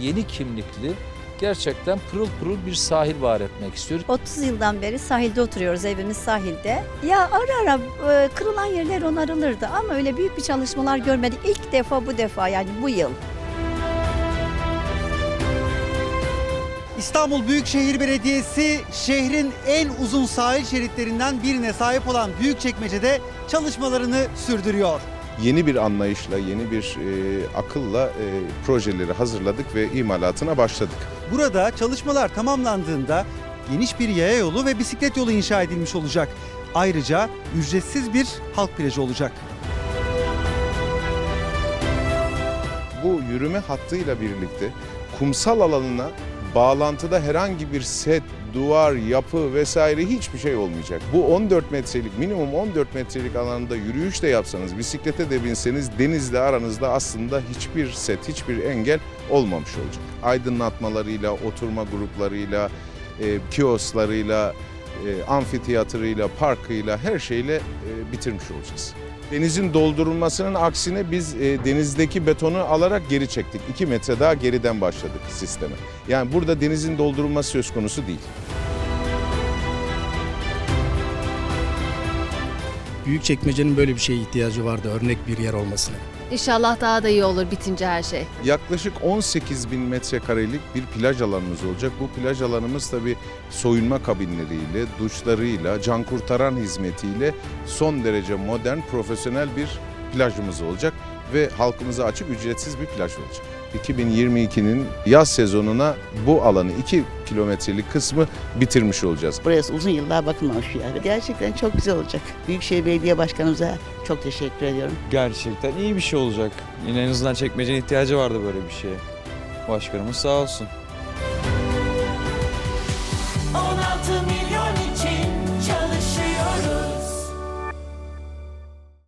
yeni kimlikli gerçekten pırıl pırıl bir sahil var etmek istiyoruz. 30 yıldan beri sahilde oturuyoruz, evimiz sahilde. Ya ara ara e, kırılan yerler onarılırdı ama öyle büyük bir çalışmalar görmedik. İlk defa bu defa yani bu yıl. İstanbul Büyükşehir Belediyesi şehrin en uzun sahil şeritlerinden birine sahip olan Büyükçekmece'de çalışmalarını sürdürüyor. Yeni bir anlayışla, yeni bir e, akılla e, projeleri hazırladık ve imalatına başladık. Burada çalışmalar tamamlandığında geniş bir yaya yolu ve bisiklet yolu inşa edilmiş olacak. Ayrıca ücretsiz bir halk plajı olacak. Bu yürüme hattıyla birlikte kumsal alanına bağlantıda herhangi bir set, duvar, yapı vesaire hiçbir şey olmayacak. Bu 14 metrelik, minimum 14 metrelik alanda yürüyüş de yapsanız, bisiklete de binseniz denizle aranızda aslında hiçbir set, hiçbir engel olmamış olacak. Aydınlatmalarıyla, oturma gruplarıyla, e, kioslarıyla, e, amfiteyatrıyla, parkıyla her şeyle e, bitirmiş olacağız. Denizin doldurulmasının aksine biz e, denizdeki betonu alarak geri çektik. 2 metre daha geriden başladık sisteme. Yani burada denizin doldurulması söz konusu değil. Büyükçekmece'nin böyle bir şeye ihtiyacı vardı örnek bir yer olmasına. İnşallah daha da iyi olur bitince her şey. Yaklaşık 18 bin metrekarelik bir plaj alanımız olacak. Bu plaj alanımız tabii soyunma kabinleriyle, duşlarıyla, can kurtaran hizmetiyle son derece modern, profesyonel bir plajımız olacak ve halkımıza açık ücretsiz bir plaj olacak. 2022'nin yaz sezonuna bu alanı 2 kilometrelik kısmı bitirmiş olacağız. Burası uzun yıllar bakılmamış bir yer. Gerçekten çok güzel olacak. Büyükşehir Belediye Başkanımıza çok teşekkür ediyorum. Gerçekten iyi bir şey olacak. Yine en azından çekmecenin ihtiyacı vardı böyle bir şeye. Başkanımız sağ olsun.